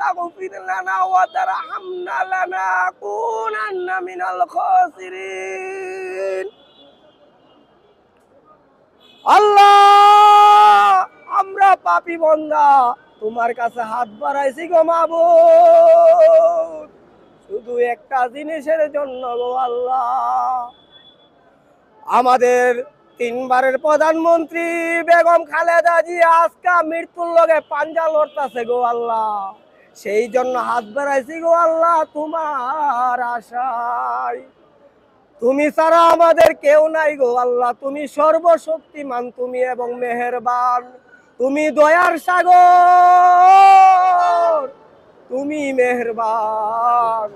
تغفر لنا وترحمنا لنكونن من الخاسرين আল্লাহ আমরা পাপি বন্ধা তোমার কাছে হাত বাড়াইছি গো মাবুদ শুধু একটা জিনিসের জন্য গো আল্লাহ আমাদের তিনবারের প্রধানমন্ত্রী বেগম খালেদা জি আজকা মৃত্যুর লগে পাঞ্জা লড়তেছে গো আল্লাহ সেই জন্য হাত বাড়াইছি গো আল্লাহ তোমার আশায়। তুমি ছাড়া আমাদের কেউ নাই গো আল্লাহ, তুমি সর্বশক্তিমান, তুমি এবং মেহেরবান। তুমি দয়ার সাগর, তুমি মেহেরবান।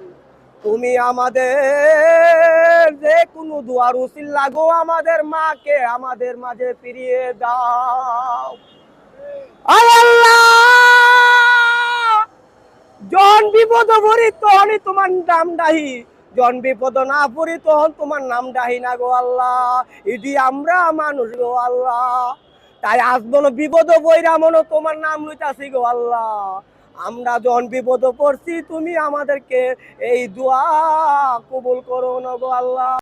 তুমি আমাদের যে কোনো দুয়ার উচিল লাগো আমাদের মাকে আমাদের মাঝে ফিরিয়ে দাও। আল্লাহ বিপদ ভরি তখনই তোমার নাম ডাহি। জন বিপদ না পড়ি তখন তোমার নাম ডাহি না গো আল্লাহ। ইডি আমরা মানুষ গো আল্লাহ। তাই আজ বলো বিপদ বইরা মনো তোমার নাম লইতাছি গো আল্লাহ। আমরা যখন বিপদ পড়ছি, তুমি আমাদেরকে এই দোয়া কবুল করো না গো আল্লাহ।